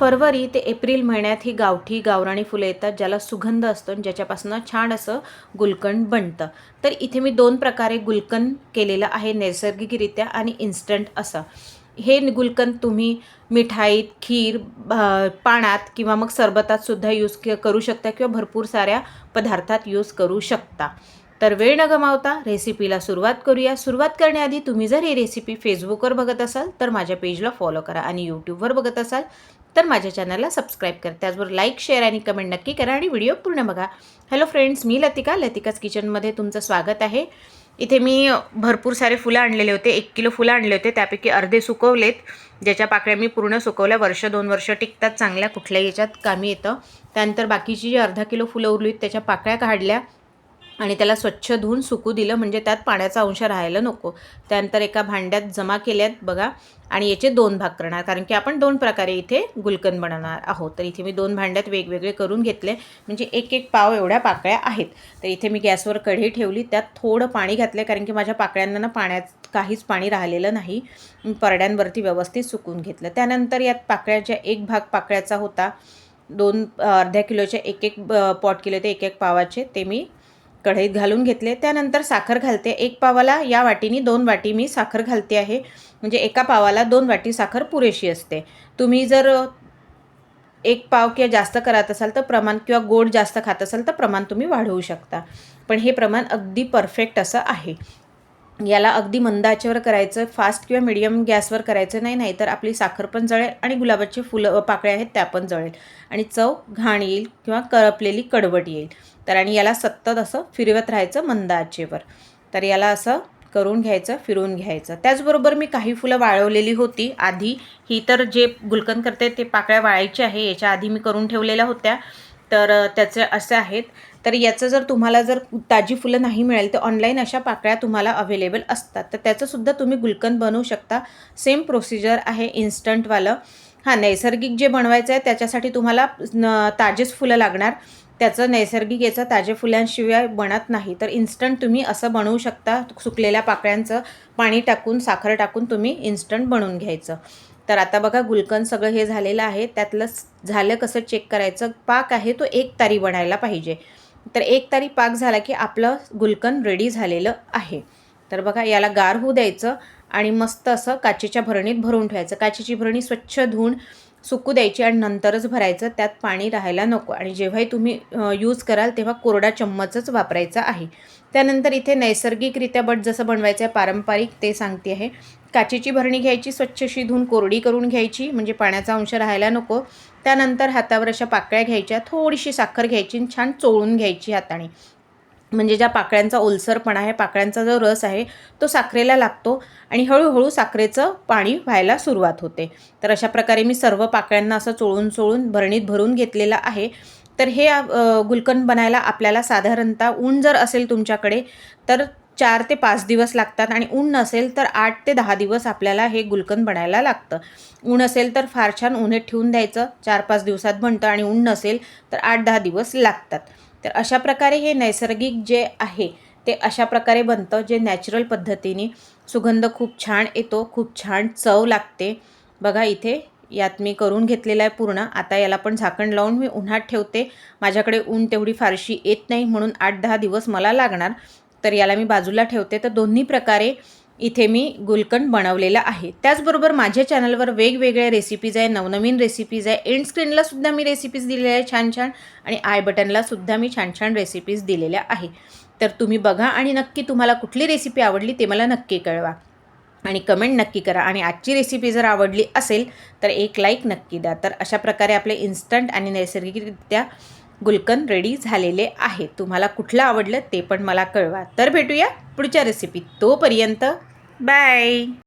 February ते April महिन्यात ही गावठी गावराणी फुलं येतात ज्याला सुगंध असतो आणि ज्याच्यापासून छान असं गुलकंद बनतं. तर इथे मी दोन प्रकारे गुलकंद केलेलं आहे नैसर्गिकरित्या आणि इन्स्टंट असं. हे गुलकंद तुम्ही मिठाईत खीर पाण्यात किंवा मग सरबतात सुद्धा यूज करू शकता किंवा भरपूर साऱ्या पदार्थात यूज करू शकता. तर वेळ न गमावता रेसिपीला सुरुवात करूया. सुरुवात करण्याआधी तुम्ही जर ही रेसिपी फेसबुकवर बघत असाल तर माझ्या पेजला फॉलो करा आणि यूट्यूबवर बघत असाल तर माझ्या चॅनलला सबस्क्राईब करा. त्याचबरोबर लाईक शेअर आणि कमेंट नक्की करा आणि व्हिडिओ पूर्ण बघा. हॅलो फ्रेंड्स मी लतिका. लतिकाच किचनमध्ये तुमचं स्वागत आहे. इथे मी भरपूर सारे फुलं आणलेले होते. एक किलो फुलं आणले होते. त्यापैकी अर्धे सुकवलेत. ज्याच्या पाकळ्या मी पूर्ण सुकवल्या. वर्ष दोन वर्ष टिकतात चांगल्या. कुठल्याही याच्यात कामी येतं. त्यानंतर बाकीची जी अर्धा किलो फुलं उरलीत त्याच्या पाकळ्या काढल्या. आणि त्याला स्वच्छ धुवून सुकू दिलं म्हणजे त्यात पाण्याचा अंश राहायला नको. त्यानंतर एका भांड्यात जमा केल्यात बघा आणि याचे दोन भाग करणार. कारण की आपण दोन प्रकारे इथे गुलकंद बनवणार आहोत. तर इथे मी दोन भांड्यात वेगवेगळे करून घेतले. म्हणजे एक एक पाव एवढ्या पाकळ्या आहेत. तर इथे मी गॅसवर कढी ठेवली. त्यात थोडं पाणी घातलं कारण की माझ्या पाकळ्यांना ना पाण्यात काहीच पाणी राहिलेलं नाही. मी परड्यांवरती व्यवस्थित सुकून घेतलं. त्यानंतर यात पाकळ्याच्या एक भाग पाकळ्याचा होता. दोन अर्ध्या किलोचे एक एक ब- पॉट केले होते एक एक पावाचे. ते मी कढईत घालून घेतले. त्यानंतर साखर घालते. एक पावाला या वाटीनी दोन वाटी मी साखर घालते आहे. म्हणजे एका पावाला दोन वाटी साखर पुरेशी असते. तुम्ही जर एक पाव किंवा जास्त करत असाल तर प्रमाण किंवा गोड जास्त खात असाल तर प्रमाण तुम्ही वाढवू शकता. पण हे प्रमाण अगदी परफेक्ट असं आहे. याला अगदी मंद आचेवर करायचं फास्ट किंवा मिडियम गॅसवर करायचं नाही नाही तर आपली साखर पण जळेल आणि गुलाबाची फुलं पाकळ्या आहेत त्या पण जळेल. आणि चव घाण येईल किंवा करपलेली कडवट येईल. तर आणि याला सतत असं फिरवत राहायचं मंद आचेवर तर याला असं करून घ्यायचं फिरवून घ्यायचं. त्याचबरोबर मी काही फुलं वाळवलेली होती. आधी ही तर जे गुलकंद करते ते पाकळ्या वाळायची आहे. याच्या आधी मी करून ठेवलेल्या होत्या. तर त्याचे असे आहेत. तर याचं जर तुम्हाला जर ताजी फुलं नाही मिळेल तर ऑनलाईन अशा पाकळ्या तुम्हाला अवेलेबल असतात. तर त्याचंसुद्धा तुम्ही गुलकंद बनवू शकता. सेम प्रोसिजर आहे इन्स्टंटवालं हां नैसर्गिक जे बनवायचं आहे त्याच्यासाठी तुम्हाला ताजेच फुलं लागणार. त्याचं नैसर्गिक याचं ताजे फुलांशिवाय बनत नाही. तर इन्स्टंट तुम्ही असं बनवू शकता सुकलेल्या पाकळ्यांचं पाणी टाकून साखर टाकून तुम्ही इन्स्टंट बनवून घ्यायचं. तर आता बघा गुलकंद सगळं हे झालेलं आहे. त्यातलं झालं कसं चेक करायचं? पाक आहे तो एक तारी बनायला पाहिजे. तर एक तारी पाक झाला की आपलं गुलकंद रेडी झालेलं आहे. तर बघा याला गार होऊ द्यायचं आणि मस्त असं काचेच्या भरणीत भरून ठेवायचं. काचेची भरणी स्वच्छ धुवून सुकू द्यायची आणि नंतरच भरायचं त्यात पाणी राहायला नको. आणि जेव्हाही तुम्ही यूज कराल तेव्हा कोरडा चम्मचच वापरायचा आहे. त्यानंतर इथे नैसर्गिकरित्या बट जसं बनवायचं आहे पारंपरिक ते सांगते आहे. काचेची भरणी घ्यायची स्वच्छशी धुऊन धुवून कोरडी करून घ्यायची म्हणजे पाण्याचा अंश राहायला नको. त्यानंतर हातावर अशा पाकळ्या घ्यायच्या थोडीशी साखर घ्यायची आणि छान चोळून घ्यायची हाताने. म्हणजे ज्या पाकळ्यांचा ओलसरपणा आहे पाकळ्यांचा जो रस आहे तो साखरेला लागतो आणि हळूहळू साखरेचं पाणी व्हायला सुरुवात होते. तर अशा प्रकारे मी सर्व पाकळ्यांना असं चोळून चोळून भरणीत भरून घेतलेलं आहे. तर हे गुलकंद बनायला आपल्याला साधारणतः ऊन जर असेल तुमच्याकडे तर चार ते पाच दिवस लागतात आणि ऊन नसेल तर आठ ते दहा दिवस आपल्याला हे गुलकंद बनायला लागतं. ऊन असेल तर फार छान उन्हात ठेवून द्यायचं चार पाच दिवसात बनतं आणि ऊन नसेल तर आठ दहा दिवस लागतात. तर अशा प्रकारे हे नैसर्गिक जे आहे ते अशा प्रकारे बनतं जे नॅचरल पद्धतीने सुगंध खूप छान येतो खूप छान चव लागते. बघा इथे यात मी करून घेतलेला आहे पूर्ण. आता याला पण झाकण लावून मी उन्हात ठेवते. माझ्याकडे ऊन तेवढी फारशी येत नाही म्हणून आठ दहा दिवस मला लागणार. तर याला मी बाजूला ठेवते. तर दोन्ही प्रकारे इथे मी गुलकंद बनवलेला आहे. त्याचबरोबर माझ्या चॅनलवर वेगवेगळ्या रेसिपीज आहे नवनवीन रेसिपीज आहे. एंड स्क्रीनला सुद्धा मी रेसिपीज दिलेल्या आहे छान छान आणि आय बटनला सुद्धा मी छान छान रेसिपीज दिलेल्या आहे तर तुम्ही बघा आणि नक्की तुम्हाला कुठली रेसिपी आवडली ते मला नक्की कळवा. आणि कमेंट नक्की करा आणि आजची रेसिपी जर आवडली असेल तर एक लाईक नक्की द्या. तर अशा प्रकारे आपले इन्स्टंट आणि नैसर्गिकरित्या गुलकंद रेडी झालेले आहे तुम्हाला कुठलं आवडलं ते पण मला कळवा. तर भेटूया पुढच्या रेसिपीत तोपर्यंत. Bye.